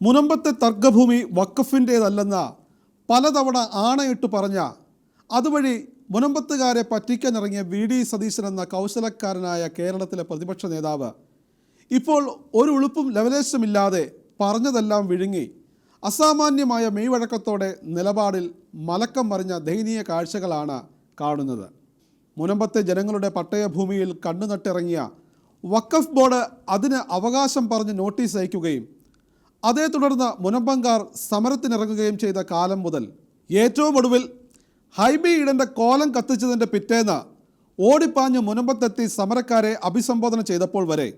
മുനമ്പത്തെ തർക്കഭൂമി വക്കഫിന്റേതല്ലെന്ന പലതവണ ആണയിട്ട് പറഞ്ഞ അതുവഴി മുനമ്പത്തുകാരെ പറ്റിക്കാനിറങ്ങിയ വി ഡി സതീശൻ എന്ന കൗശലക്കാരനായ കേരളത്തിലെ പ്രതിപക്ഷ നേതാവ് ഇപ്പോൾ ഒരു ഉളുപ്പും ലവലേശമില്ലാതെ പറഞ്ഞതെല്ലാം വിഴുങ്ങി അസാമാന്യമായ മെയ്വഴക്കത്തോടെ നിലപാടിൽ മലക്കം മറിഞ്ഞ ദയനീയ കാഴ്ചകളാണ് കാണുന്നത്. മുനമ്പത്തെ ജനങ്ങളുടെ പട്ടയഭൂമിയിൽ കണ്ണുനട്ടിറങ്ങിയ വഖഫ് ബോർഡ് അതിന് അവകാശം പറഞ്ഞ് നോട്ടീസ് അയക്കുകയും അതേ തുടർന്ന് മുനമ്പങ്കാർ സമരത്തിനിറങ്ങുകയും ചെയ്ത കാലം മുതൽ ഏറ്റവും ഒടുവിൽ ഹൈബി ഈഡന്റെ കോലം കത്തിച്ചതിന്റെ പിറ്റേന്ന് ഓടിപ്പാഞ്ഞ് മുനമ്പത്തെത്തി സമരക്കാരെ അഭിസംബോധന ചെയ്തപ്പോൾ വരെ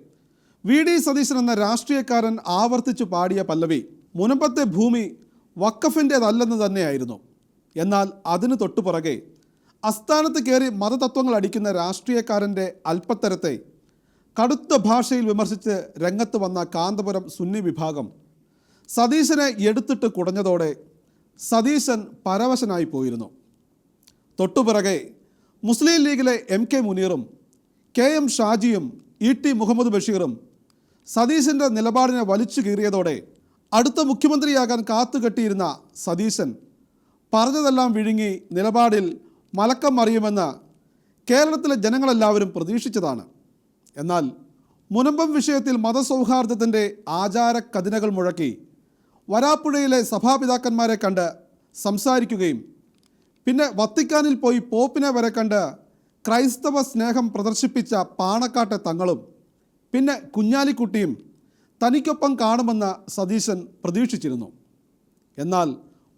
വി ഡി സതീശൻ എന്ന രാഷ്ട്രീയക്കാരൻ ആവർത്തിച്ചു പാടിയ പല്ലവി മുനമ്പത്തെ ഭൂമി വക്കഫിന്റേതല്ലെന്ന് തന്നെയായിരുന്നു. എന്നാൽ അതിന് തൊട്ടുപുറകെ അസ്ഥാനത്ത് കയറി മതതത്വങ്ങൾ അടിക്കുന്ന രാഷ്ട്രീയക്കാരന്റെ അല്പത്തരത്തെ കടുത്ത ഭാഷയിൽ വിമർശിച്ച് രംഗത്ത് വന്ന കാന്തപുരം സുന്നി വിഭാഗം സതീശനെ എടുത്തിട്ട് കുടഞ്ഞതോടെ സതീശൻ പരവശനായി പോയിരുന്നു. തൊട്ടുപിറകെ മുസ്ലിം ലീഗിലെ എം കെ മുനീറും കെ എം ഷാജിയും ഇ ടി മുഹമ്മദ് ബഷീറും സതീശന്റെ നിലപാടിനെ വലിച്ചു കീറിയതോടെ അടുത്ത മുഖ്യമന്ത്രിയാകാൻ കാത്തുകെട്ടിയിരുന്ന സതീശൻ പറഞ്ഞതെല്ലാം വിഴുങ്ങി നിലപാടിൽ മലക്കം മറിയുമെന്ന് കേരളത്തിലെ ജനങ്ങളെല്ലാവരും പ്രതീക്ഷിച്ചതാണ്. എന്നാൽ മുനമ്പം വിഷയത്തിൽ മതസൗഹാർദ്ദത്തിന്റെ ആചാരക്കതിനകൾ മുഴക്കി വരാപ്പുഴയിലെ സഭാപിതാക്കന്മാരെ കണ്ട് സംസാരിക്കുകയും പിന്നെ വത്തിക്കാനിൽ പോയി പോപ്പിനെ വരെ കണ്ട് ക്രൈസ്തവ സ്നേഹം പ്രദർശിപ്പിച്ച പാണക്കാട്ടെ തങ്ങളും പിന്നെ കുഞ്ഞാലിക്കുട്ടിയും തനിക്കൊപ്പം കാണുമെന്ന് സതീശൻ പ്രതീക്ഷിച്ചിരുന്നു. എന്നാൽ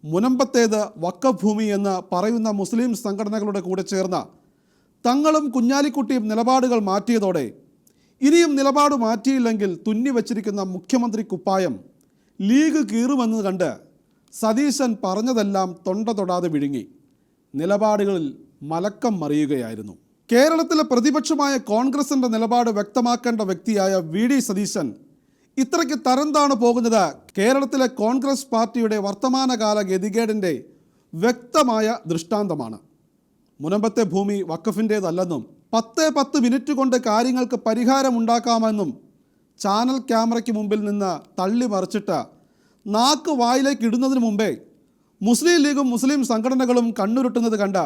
മുനമ്പത്തേത് വക്കഭൂമി എന്ന് പറയുന്ന മുസ്ലിം സംഘടനകളുടെ കൂടെ ചേർന്ന തങ്ങളും കുഞ്ഞാലിക്കുട്ടിയും നിലപാടുകൾ മാറ്റിയതോടെ ഇനിയും നിലപാട് മാറ്റിയില്ലെങ്കിൽ തുന്നി വച്ചിരിക്കുന്ന മുഖ്യമന്ത്രി കുപ്പായം ലീഗ് കീറുമെന്ന് കണ്ട് സതീശൻ പറഞ്ഞതെല്ലാം തൊണ്ട തൊടാതെ വിഴുങ്ങി. നിലപാടുകളിൽ മലക്കം മറിയുകയായിരുന്നു. കേരളത്തിലെ പ്രതിപക്ഷമായ കോൺഗ്രസിന്റെ നിലപാട് വ്യക്തമാക്കേണ്ട വ്യക്തിയായ വി ഡി സതീശൻ ഇത്രയ്ക്ക് തരംതാണ് പോകുന്നത് കേരളത്തിലെ കോൺഗ്രസ് പാർട്ടിയുടെ വർത്തമാനകാല ഗതികേടിന്റെ വ്യക്തമായ ദൃഷ്ടാന്തമാണ്. മുനമ്പത്തെ ഭൂമി വക്കഫിന്റേതല്ലെന്നും പത്ത് പത്ത് മിനിറ്റ് കൊണ്ട് കാര്യങ്ങൾക്ക് പരിഹാരമുണ്ടാക്കാമെന്നും ചാനൽ ക്യാമറയ്ക്ക് മുമ്പിൽ നിന്ന് തള്ളി മറിച്ചിട്ട് നാക്ക് വായിലേക്ക് ഇടുന്നതിന് മുമ്പേ മുസ്ലിം ലീഗും മുസ്ലിം സംഘടനകളും കണ്ണുരുട്ടുന്നത് കണ്ട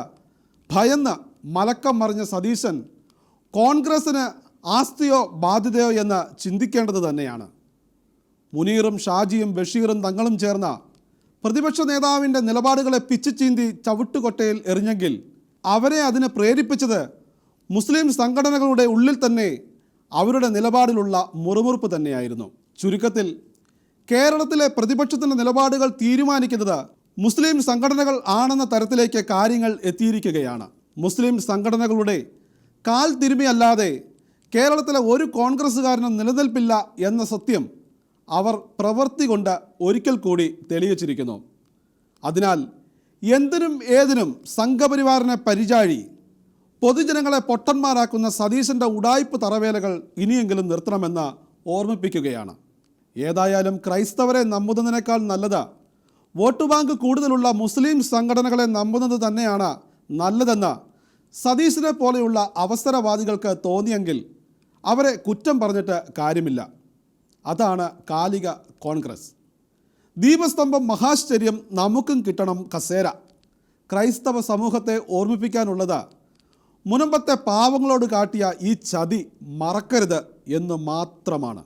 ഭയന്ന് മലക്കം മറിഞ്ഞ സതീശൻ കോൺഗ്രസ്സിന് ആസ്തിയോ ബാധ്യതയോ എന്ന് ചിന്തിക്കേണ്ടത് തന്നെയാണ്. മുനീറും ഷാജിയും ബഷീറും തങ്ങളും ചേർന്ന പ്രതിപക്ഷ നേതാവിന്റെ നിലപാടുകളെ പിച്ചു ചീന്തി ചവിട്ടുകൊട്ടയിൽ എറിഞ്ഞെങ്കിൽ അവരെ അതിന് പ്രേരിപ്പിച്ചത് മുസ്ലിം സംഘടനകളുടെ ഉള്ളിൽ തന്നെ അവരുടെ നിലപാടിലുള്ള മുറുമുറുപ്പ് തന്നെയായിരുന്നു. ചുരുക്കത്തിൽ കേരളത്തിലെ പ്രതിപക്ഷത്തിന്റെ നിലപാടുകൾ തീരുമാനിക്കുന്നത് മുസ്ലിം സംഘടനകൾ ആണെന്ന തരത്തിലേക്ക് കാര്യങ്ങൾ എത്തിയിരിക്കുകയാണ്. മുസ്ലിം സംഘടനകളുടെ കാൽ തിരുമിയല്ലാതെ കേരളത്തിലെ ഒരു കോൺഗ്രസ്സുകാരനും നിലനിൽപ്പില്ല എന്ന സത്യം അവർ പ്രവൃത്തി കൊണ്ട് ഒരിക്കൽ കൂടി തെളിയിച്ചിരിക്കുന്നു. അതിനാൽ എന്തിനും ഏതിനും സംഘപരിവാറിനെ പരിചാഴി പൊതുജനങ്ങളെ പൊട്ടന്മാരാക്കുന്ന സതീശന്റെ ഉടായ്പ് തറവേലകൾ ഇനിയെങ്കിലും നിർത്തണമെന്ന് ഓർമ്മിപ്പിക്കുകയാണ്. ഏതായാലും ക്രൈസ്തവരെ നമ്പുന്നതിനേക്കാൾ നല്ലത് വോട്ട് ബാങ്ക് കൂടുതലുള്ള മുസ്ലിം സംഘടനകളെ നമ്പുന്നത് തന്നെയാണ് നല്ലതെന്ന് സതീശനെ പോലെയുള്ള അവസരവാദികൾക്ക് തോന്നിയെങ്കിൽ അവരെ കുറ്റം പറഞ്ഞിട്ട് കാര്യമില്ല. അതാണ് കാലിക കോൺഗ്രസ്. ദീപസ്തംഭം മഹാശ്ചര്യം നമുക്കും കിട്ടണം കസേര. ക്രൈസ്തവ സമൂഹത്തെ ഓർമ്മിപ്പിക്കാനുള്ളത് മുനമ്പത്തെ പാവങ്ങളോട് കാട്ടിയ ഈ ചതി മറക്കരുത് എന്ന് മാത്രമാണ്.